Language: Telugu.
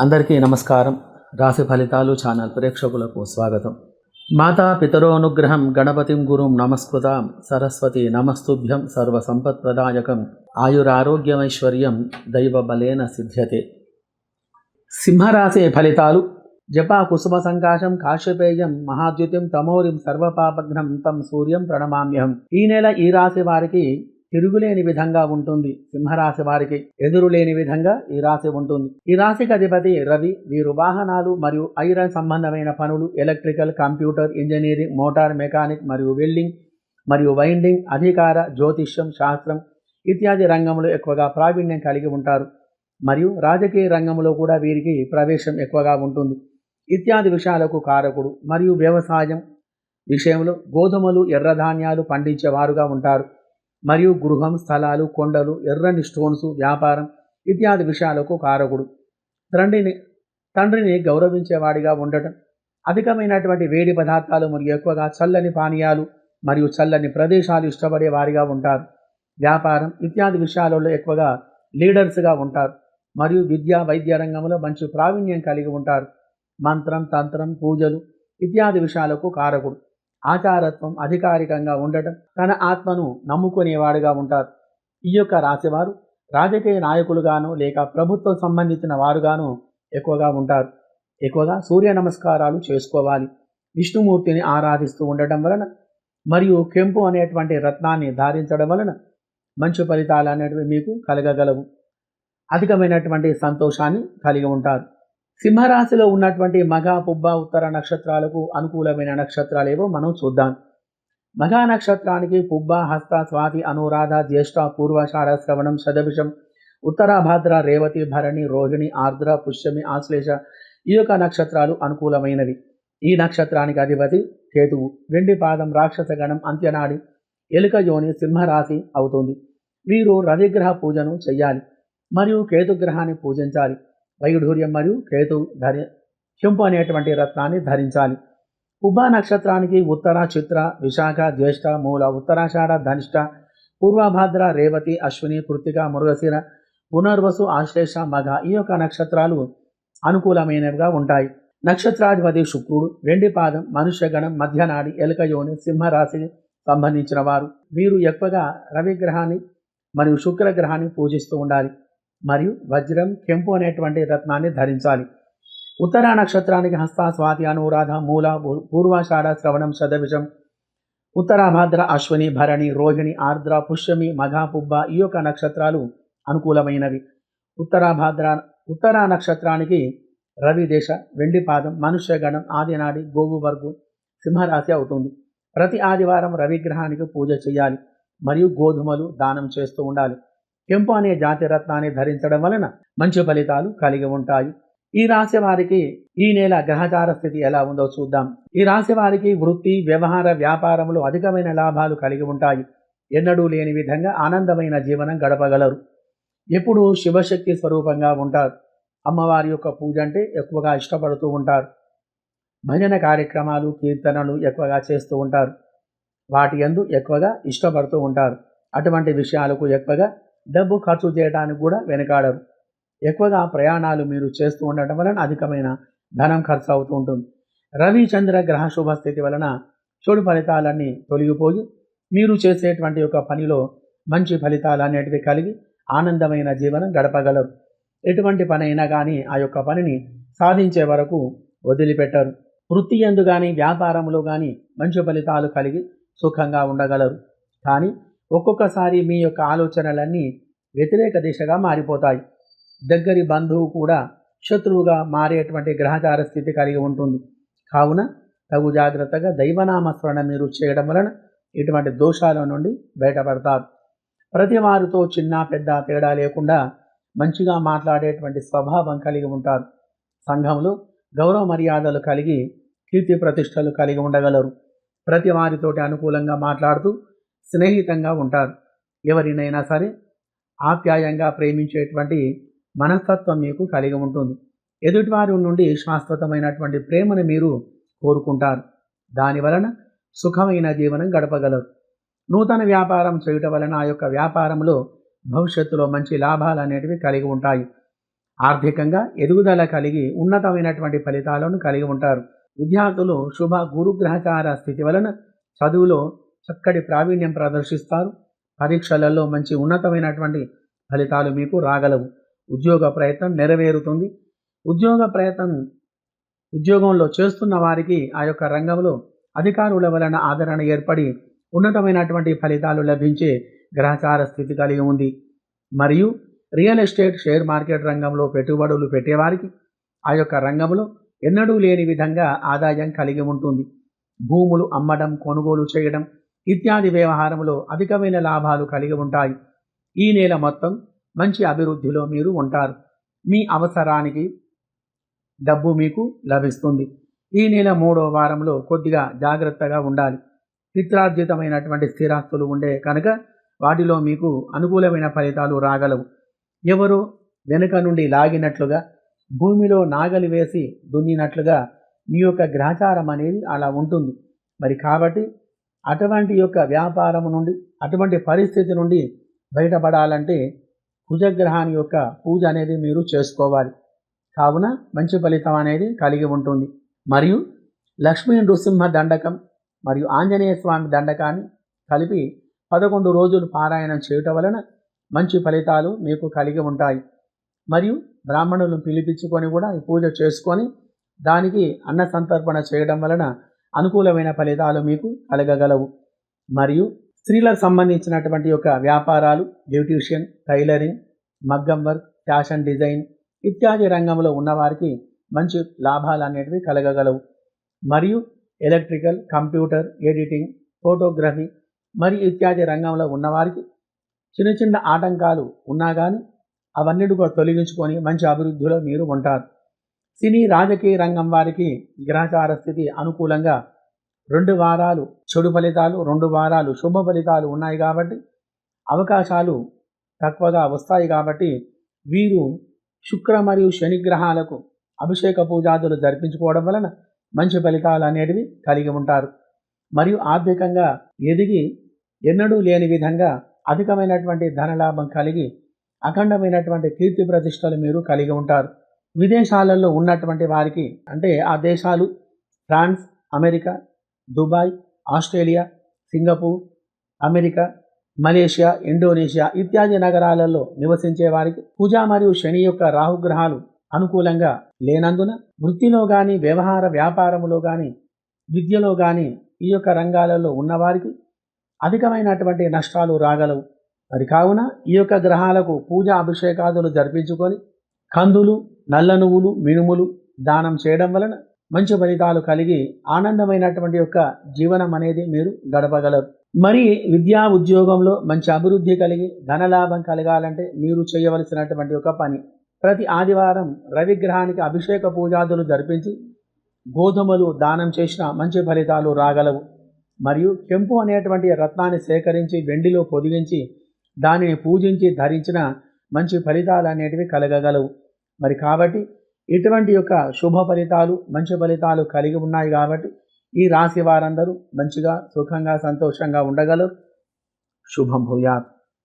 అందరికీ నమస్కారం. రాశి ఫలితాలు ఛానల్ ప్రేక్షకులకు స్వాగతం. మాతా పితరోనుగ్రహం గణపతిం గురుం నమస్కృతాం. సరస్వతి నమస్తుభ్యం సర్వసంపత్ప్రదాయకం. ఆయురారోగ్యమైశ్వర్యం దైవబలేన సిద్ధ్యతే. సింహరాశి ఫలితాలు. జపా కుసుమ సంకాశం కాశ్యపేయం మహాద్యుతిం తమోరిం సర్వపాపఘ్నం తం సూర్యం ప్రణమామ్యహం. ఈ నెల ఈ రాశి వారికి తిరుగులేని విధంగా ఉంటుంది సింహరాశి వారికి. ఎదురులేని విధంగా ఈ రాశి ఉంటుంది. ఈ రాశికి అధిపతి రవి. వీరు వాహనాలు మరియు ఐరన్ సంబంధమైన పనులు electrical computer engineering motor mechanic మరియు వెల్డింగ్ మరియు వైండింగ్ అధికార జ్యోతిష్యం శాస్త్రం ఇత్యాది రంగంలో ఎక్కువగా ప్రావీణ్యం కలిగి ఉంటారు. మరియు రాజకీయ రంగంలో కూడా వీరికి ప్రవేశం ఎక్కువగా ఉంటుంది. ఇత్యాది విషయాలకు కారకుడు. మరియు వ్యవసాయం విషయంలో గోధుమలు ఎర్రధాన్యాలు పండించేవారుగా ఉంటారు. మరియు గృహం స్థలాలు కొండలు ఎర్రని స్టోన్స్ వ్యాపారం ఇత్యాది విషయాలకు కారకుడు తండ్రిని తండ్రిని గౌరవించేవాడిగా ఉండటం అధికమైనటువంటి వేడి పదార్థాలు మరియు ఎక్కువగా చల్లని పానీయాలు మరియు చల్లని ప్రదేశాలు ఇష్టపడే వారిగా ఉంటారు. వ్యాపారం ఇత్యాది విషయాలలో ఎక్కువగా లీడర్స్గా ఉంటారు మరియు విద్యా వైద్య రంగంలో మంచి ప్రావీణ్యం కలిగి ఉంటారు. మంత్రం తంత్రం పూజలు ఇత్యాది విషయాలకు కారకుడు ఆచారత్వం అధికారికంగా ఉండటం తన ఆత్మను నమ్ముకునేవాడుగా ఉంటారు. ఈ యొక్క రాశివారు రాజకీయ నాయకులుగాను లేక ప్రభుత్వం సంబంధించిన వారుగాను ఎక్కువగా ఉంటారు. ఎక్కువగా సూర్య నమస్కారాలు చేసుకోవాలి. విష్ణుమూర్తిని ఆరాధిస్తూ ఉండటం వలన మరియు కెంపు అనేటువంటి రత్నాన్ని ధారించడం వలన మంచి ఫలితాలు అనేటివి మీకు కలగగలవు. అధికమైనటువంటి సంతోషాన్ని కలిగి ఉంటారు. సింహరాశిలో ఉన్నటువంటి మగ పుబ్బ ఉత్తర నక్షత్రాలకు అనుకూలమైన నక్షత్రాలు ఏవో మనం చూద్దాం. మఘా నక్షత్రానికి పుబ్బ హస్త స్వాతి అనురాధ జ్యేష్ఠ పూర్వషాఢ శ్రవణం శతభిషం ఉత్తరాభాద్ర రేవతి భరణి రోహిణి ఆర్ద్ర పుష్యమి ఆశ్లేష ఈ యొక్క నక్షత్రాలు అనుకూలమైనవి. ఈ నక్షత్రానికి అధిపతి కేతువు. వెండి పాదం రాక్షస గణం అంత్యనాడి ఎలుక యోని సింహరాశి అవుతుంది. వీరు రవిగ్రహ పూజను చెయ్యాలి. మరియు కేతుగ్రహాన్ని పూజించాలి. వైఢూర్యం మరియు కేతు ధరి చెంపు అనేటువంటి రత్నాన్ని ధరించాలి. ఉభా నక్షత్రానికి ఉత్తర చిత్ర విశాఖ జ్యేష్ఠ మూల ఉత్తరాషాఢ ధనిష్ట పూర్వభాద్ర రేవతి అశ్విని కృతిక మృగశిర పునర్వసు ఆశ్లేష మఘ ఈ యొక్క నక్షత్రాలు అనుకూలమైనవిగా ఉంటాయి. నక్షత్రాధిపతి శుక్రుడు వెండి పాదం మనుష్యగణం మధ్యనాడి ఎలుకయోని సింహరాశికి సంబంధించిన వారు. వీరు ఎక్కువగా రవిగ్రహాన్ని మరియు శుక్రగ్రహాన్ని పూజిస్తూ ఉండాలి. మరియు వజ్రం కెంపు అనేటువంటి రత్నాన్ని ధరించాలి. ఉత్తరా నక్షత్రానికి హస్త స్వాతి అనురాధ మూల పూర్వాషాఢ శ్రవణం శతభిషం ఉత్తరాభాద్ర అశ్విని భరణి రోహిణి ఆర్ద్ర పుష్యమి మఘ పుబ్బ ఈ యొక్క నక్షత్రాలు అనుకూలమైనవి. ఉత్తరాభాద్ర ఉత్తరా నక్షత్రానికి రవి దేశ మనుష్యగణం ఆదినాడి గోవు వర్గు సింహరాశి అవుతుంది. ప్రతి ఆదివారం రవిగ్రహానికి పూజ చేయాలి. మరియు గోధుమలు దానం చేస్తూ ఉండాలి. కెంపు అనే జాతి రత్నాన్ని ధరించడం వలన మంచి ఫలితాలు కలిగి ఉంటాయి. ఈ రాశి వారికి ఈ నెల గ్రహచార స్థితి ఎలా ఉందో చూద్దాం. ఈ రాశి వారికి వృత్తి వ్యవహార వ్యాపారములు అధికమైన లాభాలు కలిగి ఉంటాయి. ఎన్నడూ లేని విధంగా ఆనందమైన జీవనం గడపగలరు. ఎప్పుడూ శివశక్తి స్వరూపంగా ఉంటారు. అమ్మవారి యొక్క పూజ అంటే ఎక్కువగా ఇష్టపడుతూ ఉంటారు. భజన కార్యక్రమాలు కీర్తనలు ఎక్కువగా చేస్తూ ఉంటారు. వాటి ఎందు ఎక్కువగా ఇష్టపడుతూ ఉంటారు. అటువంటి విషయాలకు ఎక్కువగా డబ్బు ఖర్చు చేయడానికి కూడా వెనకాడరు. ఎక్కువగా ప్రయాణాలు మీరు చేస్తూ ఉండటం వలన అధికమైన ధనం ఖర్చు అవుతూ ఉంటుంది. రవిచంద్ర గ్రహ శుభస్థితి వలన చెడు ఫలితాలన్నీ తొలగిపోయి మీరు చేసేటువంటి యొక్క పనిలో మంచి ఫలితాలు అనేటివి కలిగి ఆనందమైన జీవనం గడపగలరు. ఎటువంటి పని అయినా కానీ ఆ యొక్క పనిని సాధించే వరకు వదిలిపెట్టరు. వృత్తి ఎందు కానీ వ్యాపారంలో కానీ మంచి ఫలితాలు కలిగి సుఖంగా ఉండగలరు. కానీ ఒక్కొక్కసారి మీ యొక్క ఆలోచనలన్నీ వ్యతిరేక దిశగా మారిపోతాయి. దగ్గరి బంధువు కూడా శత్రువుగా మారేటువంటి గ్రహచార స్థితి కలిగి ఉంటుంది. కావున తగు జాగ్రత్తగా దైవనామస్మరణ మీరు చేయడం వలన ఇటువంటి దోషాల నుండి బయటపడతారు. ప్రతి వారితో చిన్న పెద్ద తేడా లేకుండా మంచిగా మాట్లాడేటువంటి స్వభావం కలిగి ఉంటారు. సంఘంలో గౌరవ మర్యాదలు కలిగి కీర్తి ప్రతిష్టలు కలిగి ఉండగలరు. ప్రతి వారితోటి అనుకూలంగా మాట్లాడుతూ స్నేహితంగా ఉంటారు. ఎవరినైనా సరే ఆప్యాయంగా ప్రేమించేటువంటి మనస్తత్వం మీకు కలిగి ఉంటుంది. ఎదుటివారి నుండి శాశ్వతమైనటువంటి ప్రేమను మీరు కోరుకుంటారు. దాని వలన సుఖమైన జీవనం గడపగలరు. నూతన వ్యాపారం చేయటం వలన ఆ యొక్క వ్యాపారంలో భవిష్యత్తులో మంచి లాభాలు అనేటివి కలిగి ఉంటాయి. ఆర్థికంగా ఎదుగుదల కలిగి ఉన్నతమైనటువంటి ఫలితాలను కలిగి ఉంటారు. విద్యార్థులు శుభ గురుగ్రహచార స్థితి వలన చదువులో చక్కటి ప్రావీణ్యం ప్రదర్శిస్తారు. పరీక్షలలో మంచి ఉన్నతమైనటువంటి ఫలితాలు మీకు రాగలవు. ఉద్యోగ ప్రయత్నం నెరవేరుతుంది. ఉద్యోగ ప్రయత్నం ఉద్యోగంలో చేస్తున్న వారికి ఆ యొక్క రంగంలో అధికారుల వలన ఆదరణ ఏర్పడి ఉన్నతమైనటువంటి ఫలితాలు లభించే గ్రహచార స్థితి కలిగి ఉంది. మరియు రియల్ ఎస్టేట్ షేర్ మార్కెట్ రంగంలో పెట్టుబడులు పెట్టేవారికి ఆ యొక్క రంగంలో ఎన్నడూ లేని విధంగా ఆదాయం కలిగి ఉంటుంది. భూములు అమ్మడం కొనుగోలు చేయడం ఇత్యాది వ్యవహారంలో అధికమైన లాభాలు కలిగి ఉంటాయి. ఈ నెల మొత్తం మంచి అభివృద్ధిలో మీరు ఉంటారు. మీ అవసరానికి డబ్బు మీకు లభిస్తుంది. ఈ నెల మూడో వారంలో కొద్దిగా జాగ్రత్తగా ఉండాలి. పిత్రార్జితమైనటువంటి స్థిరాస్తులు ఉండే కనుక వాటిలో మీకు అనుకూలమైన ఫలితాలు రాగలవు. ఎవరు వెనుక నుండి లాగినట్లుగా భూమిలో నాగలి వేసి దున్నినట్లుగా మీ యొక్క గ్రహచారం అనేది అలా ఉంటుంది. మరి కాబట్టి అటువంటి యొక్క వ్యాపారం నుండి అటువంటి పరిస్థితి నుండి బయటపడాలంటే కుజగ్రహాన్ని యొక్క పూజ అనేది మీరు చేసుకోవాలి. కావున మంచి ఫలితం అనేది కలిగి ఉంటుంది. మరియు లక్ష్మీ నృసింహ దండకం మరియు ఆంజనేయ స్వామి దండకాన్ని కలిపి పదకొండు రోజులు పారాయణం చేయటం వలన మంచి ఫలితాలు మీకు కలిగి ఉంటాయి. మరియు బ్రాహ్మణులను పిలిపించుకొని కూడా ఈ పూజ చేసుకొని దానికి అన్న సంతర్పణ చేయడం వలన అనుకూలమైన ఫలితాలు మీకు కలగగలవు. మరియు స్త్రీలకు సంబంధించినటువంటి యొక్క వ్యాపారాలు బ్యూటీషియన్ టైలరింగ్ మగ్గం వర్క్ ఫ్యాషన్ డిజైన్ ఇత్యాది రంగంలో ఉన్నవారికి మంచి లాభాలు అనేటివి కలగగలవు. మరియు ఎలక్ట్రికల్ కంప్యూటర్ ఎడిటింగ్ ఫోటోగ్రఫీ మరియు ఇత్యాది రంగంలో ఉన్నవారికి చిన్న చిన్న ఆటంకాలు ఉన్నా కానీ అవన్నీ కూడా తొలగించుకొని మంచి అభివృద్ధిలో మీరు ఉంటారు. సినీ రాజకీయ రంగం వారికి గ్రహచార స్థితి అనుకూలంగా రెండు వారాలు చెడు ఫలితాలు రెండు వారాలు శుభ ఫలితాలు ఉన్నాయి కాబట్టి అవకాశాలు తక్కువగా వస్తాయి కాబట్టి వీరు శుక్ర మరియు శని గ్రహాలకు అభిషేక పూజాదులు జరిపించుకోవడం వలన మంచి ఫలితాలు అనేటివి కలిగి ఉంటారు. మరియు ఆర్థికంగా ఎదిగి ఎన్నడూ లేని విధంగా అధికమైనటువంటి ధనలాభం కలిగి అఖండమైనటువంటి కీర్తి ప్రతిష్టలు మీరు కలిగి ఉంటారు. విదేశాలలో ఉన్నటువంటి వారికి అంటే ఆ దేశాలు France America Dubai Australia Singapore America Malaysia Indonesia ఇత్యాది నగరాలలో నివసించే వారికి పూజ మరియు శని యొక్క రాహుగ్రహాలు అనుకూలంగా లేనందున వృత్తిలో కానీ వ్యవహార వ్యాపారములో కానీ విద్యలో కానీ ఈ యొక్క రంగాలలో ఉన్నవారికి అధికమైనటువంటి నష్టాలు రాగలవు. మరి కావున ఈ యొక్క గ్రహాలకు పూజ అభిషేకాదులు జరిపించుకొని కందులు నల్ల నువ్వులు మినుములు దానం చేయడం వలన మంచి ఫలితాలు కలిగి ఆనందమైనటువంటి యొక్క జీవనం అనేది మీరు గడపగలరు. మరి విద్యా ఉద్యోగంలో మంచి అభివృద్ధి కలిగి ధనలాభం కలగాలంటే మీరు చేయవలసినటువంటి ఒక పని. ప్రతి ఆదివారం రవిగ్రహానికి అభిషేక పూజాదులు జరిపించి గోధుమలు దానం చేసిన మంచి ఫలితాలు రాగలవు. మరియు కెంపు అనేటువంటి రత్నాన్ని సేకరించి వెండిలో పొదిగించి దానిని పూజించి ధరించిన మంచి ఫలితాలు అనేటివి కలగగలవు. మరి కాబట్టి ఇటువంటి యొక్క శుభ ఫలితాలు మంచి ఫలితాలు కలిగి ఉన్నాయి కాబట్టి ఈ రాశి వారందరూ మంచిగా సుఖంగా సంతోషంగా ఉండగలరు. శుభం భూయాత్.